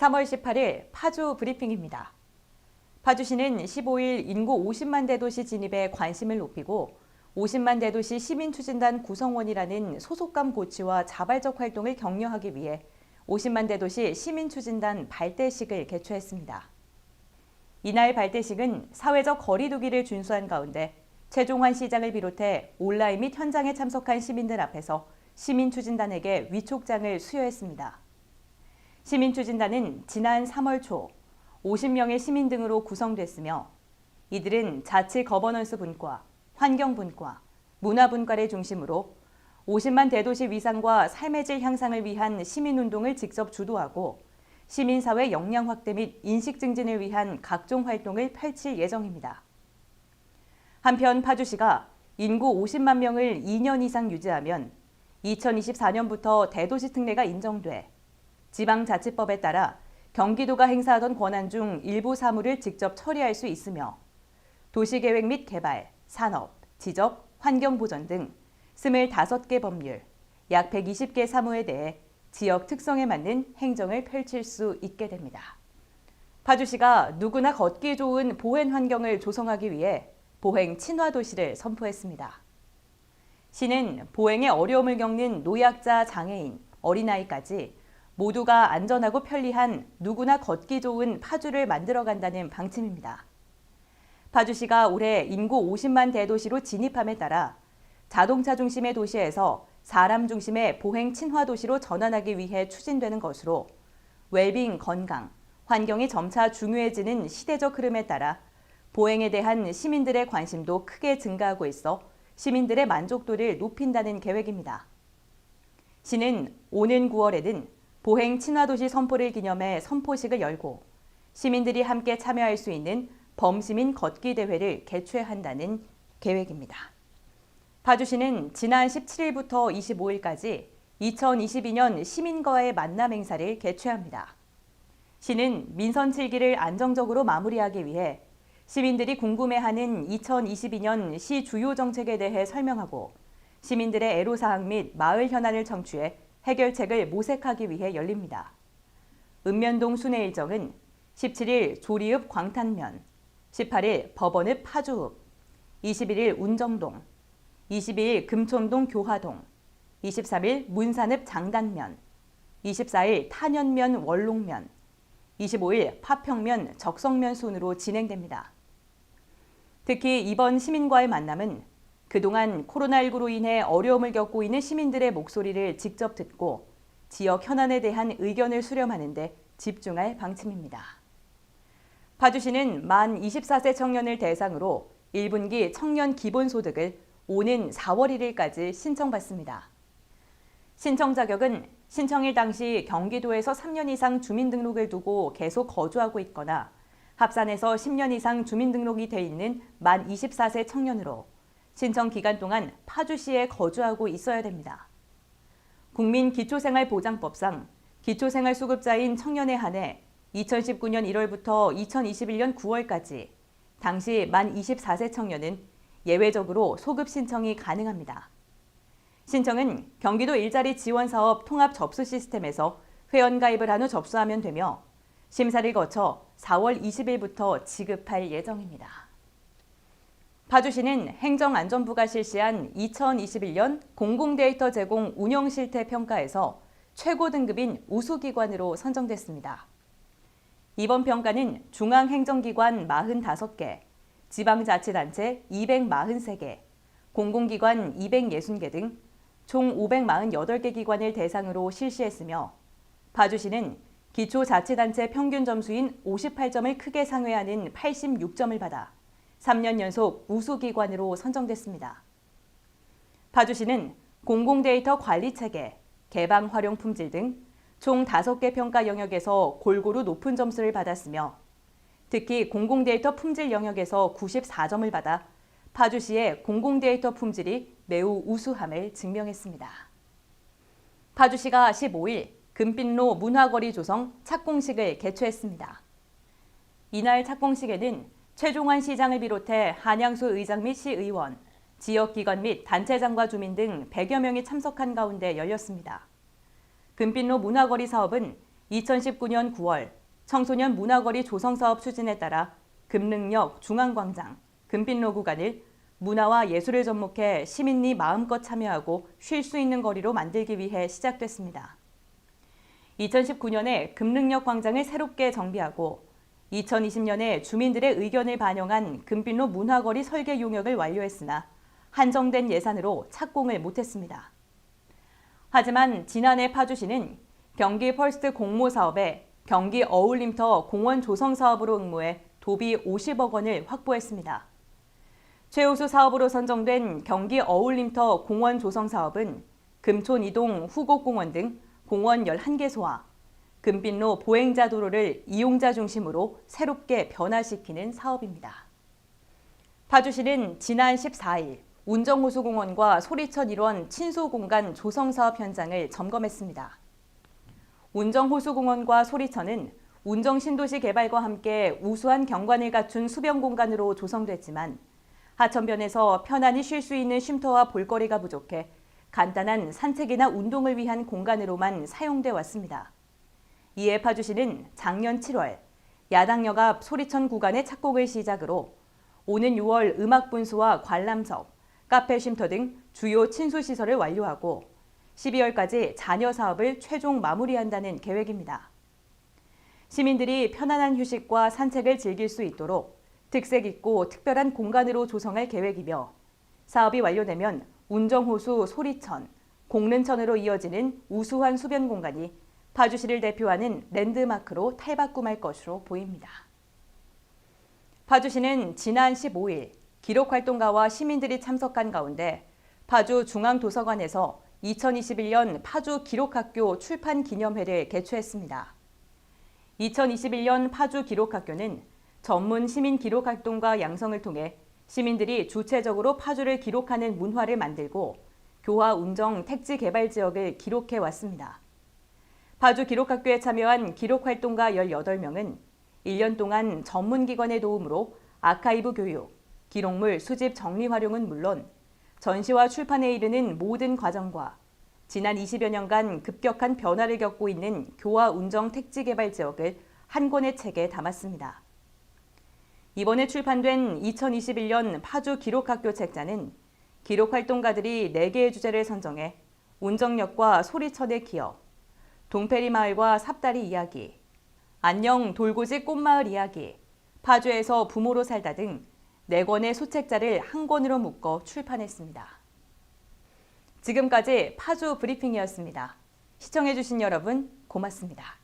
3월 18일 파주 브리핑입니다. 파주시는 15일 인구 50만 대도시 진입에 관심을 높이고 50만 대도시 시민추진단 구성원이라는 소속감 고취와 자발적 활동을 격려하기 위해 50만 대도시 시민추진단 발대식을 개최했습니다. 이날 발대식은 사회적 거리두기를 준수한 가운데 최종환 시장을 비롯해 온라인 및 현장에 참석한 시민들 앞에서 시민추진단에게 위촉장을 수여했습니다. 시민추진단은 지난 3월 초 50명의 시민 등으로 구성됐으며 이들은 자치 거버넌스 분과, 환경 분과, 문화 분과를 중심으로 50만 대도시 위상과 삶의 질 향상을 위한 시민운동을 직접 주도하고 시민사회 역량 확대 및 인식 증진을 위한 각종 활동을 펼칠 예정입니다. 한편 파주시가 인구 50만 명을 2년 이상 유지하면 2024년부터 대도시 특례가 인정돼 지방자치법에 따라 경기도가 행사하던 권한 중 일부 사무를 직접 처리할 수 있으며 도시계획 및 개발, 산업, 지적, 환경보전 등 25개 법률, 약 120개 사무에 대해 지역 특성에 맞는 행정을 펼칠 수 있게 됩니다. 파주시가 누구나 걷기 좋은 보행 환경을 조성하기 위해 보행 친화 도시를 선포했습니다. 시는 보행에 어려움을 겪는 노약자, 장애인, 어린아이까지 모두가 안전하고 편리한 누구나 걷기 좋은 파주를 만들어 간다는 방침입니다. 파주시가 올해 인구 50만 대도시로 진입함에 따라 자동차 중심의 도시에서 사람 중심의 보행 친화 도시로 전환하기 위해 추진되는 것으로 웰빙 건강, 환경이 점차 중요해지는 시대적 흐름에 따라 보행에 대한 시민들의 관심도 크게 증가하고 있어 시민들의 만족도를 높인다는 계획입니다. 시는 오는 9월에는 보행 친화도시 선포를 기념해 선포식을 열고 시민들이 함께 참여할 수 있는 범시민 걷기 대회를 개최한다는 계획입니다. 파주시는 지난 17일부터 25일까지 2022년 시민과의 만남 행사를 개최합니다. 시는 민선 7기를 안정적으로 마무리하기 위해 시민들이 궁금해하는 2022년 시 주요 정책에 대해 설명하고 시민들의 애로사항 및 마을 현안을 청취해 해결책을 모색하기 위해 열립니다. 읍면동 순회 일정은 17일 조리읍 광탄면, 18일 법원읍 파주읍, 21일 운정동, 22일 금촌동 교화동, 23일 문산읍 장단면, 24일 탄현면 원롱면, 25일 파평면 적성면 순으로 진행됩니다. 특히 이번 시민과의 만남은 그동안 코로나19로 인해 어려움을 겪고 있는 시민들의 목소리를 직접 듣고 지역 현안에 대한 의견을 수렴하는 데 집중할 방침입니다. 파주시는 만 24세 청년을 대상으로 1분기 청년 기본소득을 오는 4월 1일까지 신청받습니다. 신청 자격은 신청일 당시 경기도에서 3년 이상 주민등록을 두고 계속 거주하고 있거나 합산해서 10년 이상 주민등록이 돼 있는 만 24세 청년으로 신청 기간 동안 파주시에 거주하고 있어야 됩니다. 국민기초생활보장법상 기초생활수급자인 청년에 한해 2019년 1월부터 2021년 9월까지 당시 만 24세 청년은 예외적으로 소급 신청이 가능합니다. 신청은 경기도 일자리 지원 사업 통합 접수 시스템에서 회원 가입을 한 후 접수하면 되며 심사를 거쳐 4월 20일부터 지급할 예정입니다. 파주시는 행정안전부가 실시한 2021년 공공데이터 제공 운영 실태 평가에서 최고 등급인 우수기관으로 선정됐습니다. 이번 평가는 중앙행정기관 45개, 지방자치단체 243개, 공공기관 260개 등 총 548개 기관을 대상으로 실시했으며 파주시는 기초자치단체 평균 점수인 58점을 크게 상회하는 86점을 받아 3년 연속 우수기관으로 선정됐습니다. 파주시는 공공데이터 관리체계, 개방 활용 품질 등 총 5개 평가 영역에서 골고루 높은 점수를 받았으며 특히 공공데이터 품질 영역에서 94점을 받아 파주시의 공공데이터 품질이 매우 우수함을 증명했습니다. 파주시가 15일 금빛로 문화거리 조성 착공식을 개최했습니다. 이날 착공식에는 최종환 시장을 비롯해 한양수 의장 및 시의원, 지역기관 및 단체장과 주민 등 100여 명이 참석한 가운데 열렸습니다. 금빛로 문화거리 사업은 2019년 9월 청소년 문화거리 조성사업 추진에 따라 금능역 중앙광장, 금빛로 구간을 문화와 예술을 접목해 시민이 마음껏 참여하고 쉴 수 있는 거리로 만들기 위해 시작됐습니다. 2019년에 금능역 광장을 새롭게 정비하고 2020년에 주민들의 의견을 반영한 금빛로 문화거리 설계 용역을 완료했으나 한정된 예산으로 착공을 못했습니다. 하지만 지난해 파주시는 경기 펄스트 공모 사업에 경기 어울림터 공원 조성 사업으로 응모해 도비 50억 원을 확보했습니다. 최우수 사업으로 선정된 경기 어울림터 공원 조성 사업은 금촌 이동 후곡공원 등 공원 11개 소와 금빛로 보행자 도로를 이용자 중심으로 새롭게 변화시키는 사업입니다. 파주시는 지난 14일 운정호수공원과 소리천 일원 친수공간 조성사업 현장을 점검했습니다. 운정호수공원과 소리천은 운정신도시 개발과 함께 우수한 경관을 갖춘 수변 공간으로 조성됐지만 하천변에서 편안히 쉴 수 있는 쉼터와 볼거리가 부족해 간단한 산책이나 운동을 위한 공간으로만 사용돼 왔습니다. 이에 파주시는 작년 7월 야당역 앞 소리천 구간의 착곡을 시작으로 오는 6월 음악 분수와 관람석, 카페 쉼터 등 주요 친수 시설을 완료하고 12월까지 잔여 사업을 최종 마무리한다는 계획입니다. 시민들이 편안한 휴식과 산책을 즐길 수 있도록 특색 있고 특별한 공간으로 조성할 계획이며 사업이 완료되면 운정호수 소리천, 공른천으로 이어지는 우수한 수변 공간이 파주시를 대표하는 랜드마크로 탈바꿈할 것으로 보입니다. 파주시는 지난 15일 기록활동가와 시민들이 참석한 가운데 파주 중앙도서관에서 2021년 파주 기록학교 출판 기념회를 개최했습니다. 2021년 파주 기록학교는 전문 시민 기록활동과 양성을 통해 시민들이 주체적으로 파주를 기록하는 문화를 만들고 교화 운정 택지 개발 지역을 기록해 왔습니다. 파주 기록학교에 참여한 기록활동가 18명은 1년 동안 전문기관의 도움으로 아카이브 교육, 기록물 수집 정리 활용은 물론 전시와 출판에 이르는 모든 과정과 지난 20여 년간 급격한 변화를 겪고 있는 교화 운정 택지 개발 지역을 한 권의 책에 담았습니다. 이번에 출판된 2021년 파주 기록학교 책자는 기록활동가들이 4개의 주제를 선정해 운정역과 소리천의 기억, 동페리 마을과 삽다리 이야기, 안녕 돌고지 꽃마을 이야기, 파주에서 부모로 살다 등 4권의 소책자를 한 권으로 묶어 출판했습니다. 지금까지 파주 브리핑이었습니다. 시청해주신 여러분 고맙습니다.